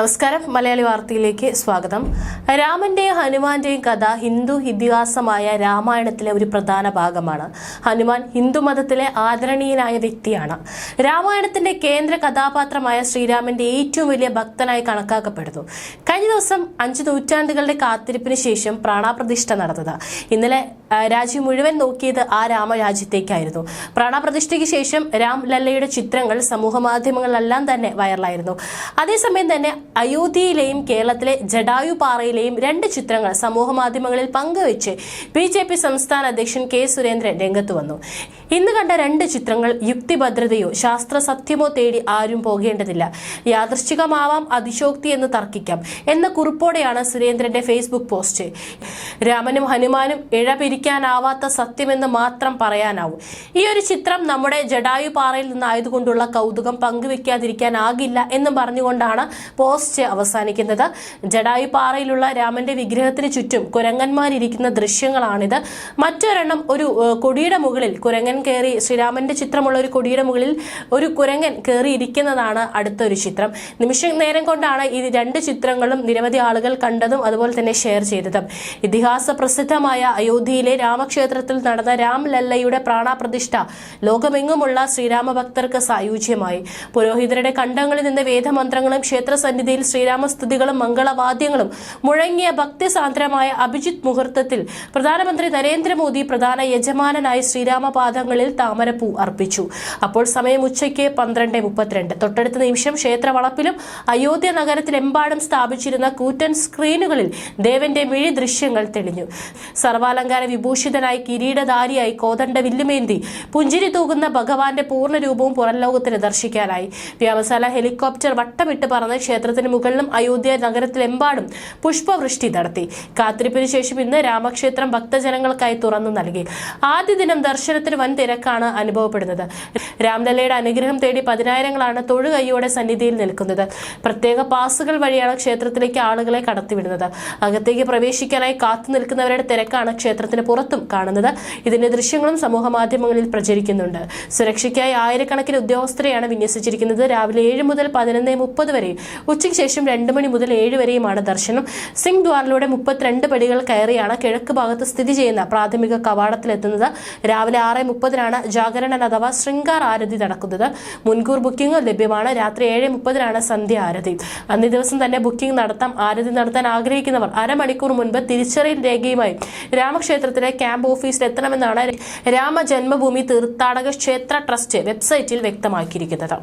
നമസ്കാരം. മലയാളി വാർത്തയിലേക്ക് സ്വാഗതം. രാമന്റെയും ഹനുമാന്റെയും കഥ ഹിന്ദു ഇതിഹാസമായ രാമായണത്തിലെ ഒരു പ്രധാന ഭാഗമാണ്. ഹനുമാൻ ഹിന്ദു മതത്തിലെ ആദരണീയനായ വ്യക്തിയാണ്. രാമായണത്തിന്റെ കേന്ദ്ര കഥാപാത്രമായ ശ്രീരാമന്റെ ഏറ്റവും വലിയ ഭക്തനായി കണക്കാക്കപ്പെടുന്നു. കഴിഞ്ഞ ദിവസം അഞ്ച് നൂറ്റാണ്ടുകളുടെ കാത്തിരിപ്പിന് ശേഷം പ്രാണാപ്രതിഷ്ഠ നടന്നത്. ഇന്നലെ രാജ്യം മുഴുവൻ നോക്കിയത് ആ രാമരാജ്യത്തേക്കായിരുന്നു. പ്രാണാപ്രതിഷ്ഠയ്ക്ക് ശേഷം രാം ലല്ലയുടെ ചിത്രങ്ങൾ സമൂഹ മാധ്യമങ്ങളിലെല്ലാം തന്നെ വൈറലായിരുന്നു. അതേസമയം തന്നെ അയോധ്യയിലെയും കേരളത്തിലെ ജഡായു പാറയിലെയും രണ്ട് ചിത്രങ്ങൾ സമൂഹ മാധ്യമങ്ങളിൽ പങ്കുവെച്ച് ബി ജെ പി സംസ്ഥാന അധ്യക്ഷൻ കെ സുരേന്ദ്രൻ രംഗത്ത് വന്നു. ഇന്ന് കണ്ട രണ്ട് ചിത്രങ്ങൾ യുക്തിഭദ്രതയോ ശാസ്ത്ര സത്യമോ തേടി ആരും പോകേണ്ടതില്ല. യാദൃശ്ചികമാവാം അതിശോക്തി എന്ന് തർക്കിക്കാം. എന്ന കുറിപ്പോടെയാണ് സുരേന്ദ്രന്റെ ഫേസ്ബുക്ക് പോസ്റ്റ്. രാമനും ഹനുമാനും ഇഴപിരിക്കാനാവാത്ത സത്യമെന്ന് മാത്രം പറയാനാവും. ഈ ഒരു ചിത്രം നമ്മുടെ ജഡായു പാറയിൽ നിന്നായതുകൊണ്ടുള്ള കൗതുകം പങ്കുവെക്കാതിരിക്കാനാകില്ല എന്നും പറഞ്ഞുകൊണ്ടാണ് പോസ്റ്റ് അവസാനിക്കുന്നത്. ജഡായു പാറയിലുള്ള രാമന്റെ വിഗ്രഹത്തിന് ചുറ്റും കുരങ്ങന്മാരിരിക്കുന്ന ദൃശ്യങ്ങളാണിത്. മറ്റൊരെണ്ണം ഒരു കൊടിയുടെ മുകളിൽ കുരങ്ങൻ കയറി ശ്രീരാമന്റെ ചിത്രമുള്ള ഒരു കൊടിയുടെ മുകളിൽ ഒരു കുരങ്ങൻ കയറിയിരിക്കുന്നതാണ് അടുത്തൊരു ചിത്രം. നിമിഷ നേരം കൊണ്ടാണ് ഈ രണ്ട് ചിത്രങ്ങളും നിരവധി ആളുകൾ കണ്ടതും അതുപോലെ തന്നെ ഷെയർ ചെയ്തതും. ഇതിഹാസ പ്രസിദ്ധമായ അയോധ്യയിലെ രാമക്ഷേത്രത്തിൽ നടന്ന രാംലല്ലയുടെ പ്രാണപ്രതിഷ്ഠ ലോകമെങ്ങുമുള്ള ശ്രീരാമ ഭക്തർക്ക് സായുജ്യമായി. പുരോഹിതരുടെ കണ്ടങ്ങളിൽ നിന്ന് വേദമന്ത്രങ്ങളും ക്ഷേത്രസന്നിധിയിൽ ശ്രീരാമസ്തുതികളും മംഗളവാദ്യങ്ങളും മുഴങ്ങിയ ഭക്തിസാന്ദ്രമായ അഭിജിത് മുഹൂർത്തത്തിൽ പ്രധാനമന്ത്രി നരേന്ദ്രമോദി പ്രധാന യജമാനനായി ശ്രീരാമപാദങ്ങളിൽ താമരപ്പൂ അർപ്പിച്ചു. അപ്പോൾ സമയം ഉച്ചയ്ക്ക് പന്ത്രണ്ട് മുപ്പത്തിരണ്ട്. തൊട്ടടുത്ത നിമിഷം ക്ഷേത്ര വളപ്പിലും അയോധ്യ നഗരത്തിലെമ്പാടും സ്ഥാപിച്ചിരുന്ന കൂറ്റൻ സ്ക്രീനുകളിൽ ദേവന്റെ മിഴി ദൃശ്യങ്ങൾ തെളിഞ്ഞു. സർവാലങ്കാര വിഭൂഷിതനായി കിരീടധാരിയായി കോതണ്ട വില്ലുമേന്തി പുഞ്ചിരി തൂകുന്ന ഭഗവാന്റെ പൂർണ രൂപവും പുറംലോകത്തിന് ദർശിക്കാനായി. വ്യവസായ ഹെലികോപ്റ്റർ വട്ടമിട്ട് പറന്ന് ക്ഷേത്രത്തിന് മുകളിലും അയോധ്യ നഗരത്തിലെമ്പാടും പുഷ്പവൃഷ്ടി നടത്തി. കാത്തിരിപ്പിന് ശേഷം ഇന്ന് രാമക്ഷേത്രം ഭക്തജനങ്ങൾക്കായി തുറന്നു നൽകി. ആദ്യ ദിനം ദർശനത്തിന് വൻ തിരക്കാണ് അനുഭവപ്പെടുന്നത്. രാംലല്ലയുടെ അനുഗ്രഹം തേടി പതിനായിരങ്ങളാണ് തൊഴുകൈയോടെ സന്നിധിയിൽ നിൽക്കുന്നത്. പ്രത്യേക പാസുകൾ വഴിയാണ് ക്ഷേത്രത്തിലേക്ക് ആളുകളെ കടത്തിവിടുന്നത്. അകത്തേക്ക് പ്രവേശിക്കാനായി കാത്തു നിൽക്കുന്നവരുടെ തിരക്കാണ് ക്ഷേത്രത്തിന് പുറത്തും കാണുന്നത്. ഇതിന്റെ ദൃശ്യങ്ങളും സമൂഹ മാധ്യമങ്ങളിൽ പ്രചരിക്കുന്നുണ്ട്. സുരക്ഷയ്ക്കായി ആയിരക്കണക്കിന് ഉദ്യോഗസ്ഥരെയാണ് വിന്യസിച്ചിരിക്കുന്നത്. രാവിലെ ഏഴ് മുതൽ പതിനൊന്ന് മുപ്പത് വരെയും ഉച്ചയ്ക്ക് ശേഷം രണ്ട് മണി മുതൽ ഏഴ് വരെയുമാണ് ദർശനം. സിംഗ് ദ്വാറിലൂടെ മുപ്പത്തിരണ്ട് പടികൾ കയറിയാണ് കിഴക്ക് ഭാഗത്ത് സ്ഥിതി ചെയ്യുന്ന പ്രാഥമിക കവാടത്തിലെത്തുന്നത് രാവിലെ ആറ് മുപ്പതിനാണ് ജാഗരണൻ അഥവാ ശൃംഗാർ ആരതി നടക്കുന്നത്. മുൻകൂർ ബുക്കിംഗ് ലഭ്യമാണ്. രാത്രി ഏഴ് മുപ്പതിനാണ് സന്ധ്യ ആരതി. അന്നേ ദിവസം തന്നെ ബുക്കിംഗ് നടത്താം ആരതി നടത്താൻ ആഗ്രഹിക്കുന്നവർ അരമണിക്കൂർ മുൻപ് തിരിച്ചറിയൽ രേഖയുമായി രാമക്ഷേത്രത്തിലെ ക്യാമ്പ് ഓഫീസിൽ എത്തണമെന്നാണ് രാമജന്മഭൂമി തീർത്ഥാടക ക്ഷേത്ര ട്രസ്റ്റ് വെബ്സൈറ്റിൽ വ്യക്തമാക്കിയിരിക്കുന്നത്.